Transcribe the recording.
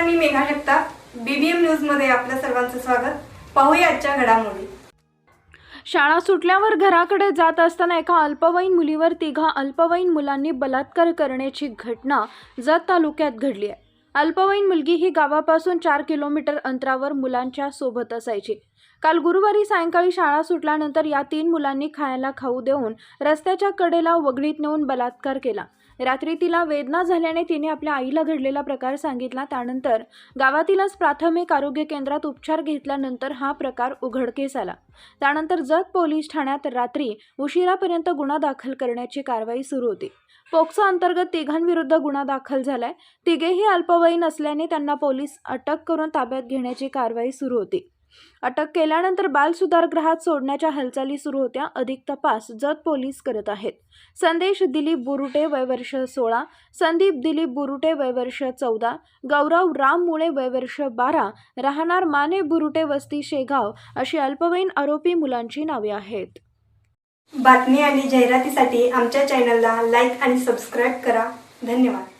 Sneha Jagtap. BBM न्यूजमध्ये आपल्या सर्वांचं स्वागत. पाहूया आजच्या घडामोडी. शाळा सुटल्यावर घराकडे जात असताना एका अल्पवयीन मुलीवर तिघा अल्पवयीन मुलांनी बलात्कार करण्याची घटना जत तालुक्यात घडली आहे. अल्पवयीन मुलगी ही गावापासून चार किलोमीटर अंतरावर मुलांच्या सोबत असायची. काल गुरुवारी सायंकाळी शाळा सुटल्यानंतर या तीन मुलांनी खायला खाऊ देऊन रस्त्याच्या कडेला वगळीत नेऊन बलात्कार केला. रात्री तिला वेदना झाल्याने तिने आपल्या आईला घडलेला प्रकार सांगितला. त्यानंतर गावातीलच प्राथमिक आरोग्य केंद्रात उपचार घेतल्यानंतर हा प्रकार उघडकीस आला. त्यानंतर जत पोलीस ठाण्यात रात्री उशिरापर्यंत गुन्हा दाखल करण्याची कारवाई सुरू होती. पोक्सो अंतर्गत तिघांविरुद्ध गुन्हा दाखल झालाय. तिघेही अल्पवयीन असल्याने त्यांना पोलीस अटक करून ताब्यात घेण्याची कारवाई सुरू होती. अटक केल्यानंतर बाल सुधारगृहात सोडण्याच्या हालचाली सुरू होत्या. अधिक तपास जत पोलीस करत आहेत. संदेश दिलीप बुरुटे वयवर्ष सोळा. संदीप दिलीप बुरुटे वयवर्ष चौदा. गौरव राम मुळे वयवर्ष बारा. राहणार माने बुरुटे वस्ती शेगाव अशी अल्पवयीन आरोपी मुलांची नावे आहेत. बातमी आणि जाहिरातीसाठी आमच्या चॅनलला लाईक आणि सबस्क्राईब करा. धन्यवाद.